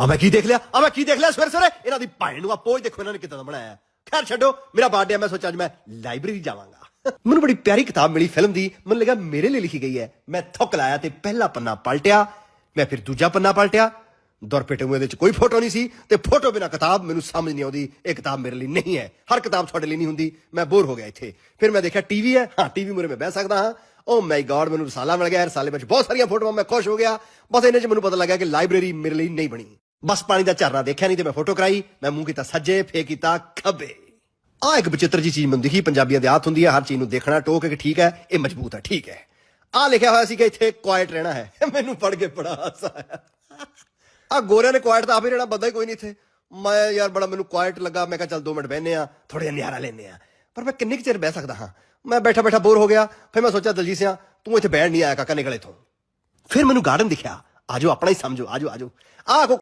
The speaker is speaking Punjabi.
ਆ ਮੈਂ ਕੀ ਦੇਖ ਲਿਆ? ਆ ਮੈਂ ਕੀ ਦੇਖ ਲਿਆ ਸਵੇਰੇ ਸਵੇਰੇ? ਇਹਨਾਂ ਦੀ ਭੈਣ ਨੂੰ ਆ ਪੋਜ ਦੇਖੋ, ਇਹਨਾਂ ਨੇ ਕਿੱਦਾਂ ਦਾ ਬਣਾਇਆ। ਖੈਰ ਛੱਡੋ, ਮੇਰਾ ਬਰਥਡੇ ਮੈਂ ਸੋਚਿਆ ਅੱਜ ਮੈਂ ਲਾਇਬ੍ਰੇਰੀ ਜਾਵਾਂਗਾ। ਮੈਨੂੰ ਬੜੀ ਪਿਆਰੀ ਕਿਤਾਬ ਮਿਲੀ ਫਿਲਮ ਦੀ। ਮੈਨੂੰ ਲੱਗਾ ਮੇਰੇ ਲਈ ਲਿਖੀ ਗਈ ਹੈ। ਮੈਂ ਥੁੱਕ ਲਾਇਆ ਤੇ ਪਹਿਲਾ ਪੰਨਾ ਪਲਟਿਆ। ਮੈਂ ਫਿਰ ਦੂਜਾ ਪੰਨਾ ਪਲਟਿਆ। ਦੁਰਪੇਟੇ ਨੂੰ ਇਹਦੇ ਚ ਕੋਈ ਫੋਟੋ ਨਹੀਂ ਸੀ ਤੇ ਫੋਟੋ ਬਿਨਾ ਕਿਤਾਬ ਮੈਨੂੰ ਸਮਝ ਨਹੀਂ ਆਉਂਦੀ, ਇਹ ਕਿਤਾਬ ਮੇਰੇ ਲਈ ਨਹੀਂ ਹੈ। ਹਰ ਕਿਤਾਬ ਤੁਹਾਡੇ ਲਈ ਨਹੀਂ ਹੁੰਦੀ। ਮੈਂ ਬੋਰ ਹੋ ਗਿਆ ਇੱਥੇ। ਫਿਰ ਮੈਂ ਦੇਖਿਆ ਟੀਵੀ ਹੈ। ਹਾਂ ਟੀਵੀ ਮੂਰੇ ਮੈਂ ਬਹਿ ਸਕਦਾ ਹਾਂ। ਓ ਮਾਈ ਗॉड ਮੈਨੂੰ ਰਸਾਲਾ ਮਿਲ ਗਿਆ। ਰਸਾਲੇ ਵਿੱਚ ਬਹੁਤ ਸਾਰੀਆਂ ਫੋਟੋਆਂ ਮੈਂ ਖੁਸ਼ ਹੋ ਗਿਆ। ਬਸ ਇਹਨੇ ਚ ਮੈਨੂੰ ਪਤਾ ਲੱਗਾ ਕਿ ਲਾਇਬ੍ਰੇਰੀ ਮੇਰੇ ਲਈ ਨਹੀਂ ਬਣੀ। ਬਸ ਪਾਣੀ ਦਾ ਝਰਨਾ ਦੇਖਿਆ ਨਹੀਂ ਤੇ ਮੈਂ ਫੋਟੋ ਕਰਾਈ, ਮੈਂ ਮੂੰਹ ਕੀਤਾ ਸੱਜੇ ਫੇ ਕੀਤਾ ਖੱਬੇ। ਆ ਇੱਕ ਵਿਚਿੱਤਰ ਜੀ ਚੀਜ਼ ਮੈਨੂੰ ਦਿਖੀ ਪੰਜਾਬੀਆਂ ਦੇ ਆਦਤ ਹੁੰਦੀ ਹੈ, ਹਰ ਚੀਜ਼ ਨੂੰ ਦੇਖਣਾ, ਟੋਕ ਕੇ ਠੀਕ ਹੈ, ਇਹ ਮਜ਼ਬੂਤ ਹੈ, ਠੀਕ ਹੈ। ਆ ਲਿਖਿਆ ਹੋਇਆ ਸੀ ਕਿ ਇੱਥੇ ਕੁਆਇਟ ਰਹਿਣਾ ਹੈ। ਮੈਨੂੰ ਪੜ ਕੇ ਬੜਾ ਹਾਸਾ ਆਇਆ। ਆ ਗੋਰਿਆਂ ਨੇ ਕੁਆਇਟ ਤਾਂ ਆਪੇ ਰਹਿਣਾ, ਬੰਦਾ ਹੀ ਕੋਈ ਨਹੀਂ ਇੱਥੇ। ਮੈਂ ਯਾਰ ਬੜਾ ਮੈਨੂੰ ਕੁਆਇਟ ਲੱਗਾ, ਮੈਂ ਕਿਹਾ ਚੱਲ 2 ਮਿੰਟ ਬਹਿਨੇ ਆ ਥੋੜੇ ਨਿਆਰਾ ਲੈਨੇ ਆ ਪਰ ਮੈਂ ਕਿੰਨੇ ਕੁ ਚਿਰ ਬਹਿ ਸਕਦਾ ਹਾਂ? ਮੈਂ ਬੈਠਾ ਬੈਠਾ ਬੋਰ ਹੋ ਗਿਆ, ਫਿਰ ਮੈਂ ਸੋਚਿਆ ਦਲਜੀਤ ਸਿਆ, ਤੂੰ ਇੱਥੇ ਬੈਠ ਨਹੀਂ ਆਇਆ ਕਾਕਾ ਨਿਕਲ ਤੋਂ ਫਿਰ ਮੈਨੂੰ ਗਾਰਡਨ ਦਿਖਿਆ ਆਜੋ ਆਪਣਾ ਹੀ ਸਮਝੋ ਆਜੋ ਆਜੋ ਆਹ ਕੋ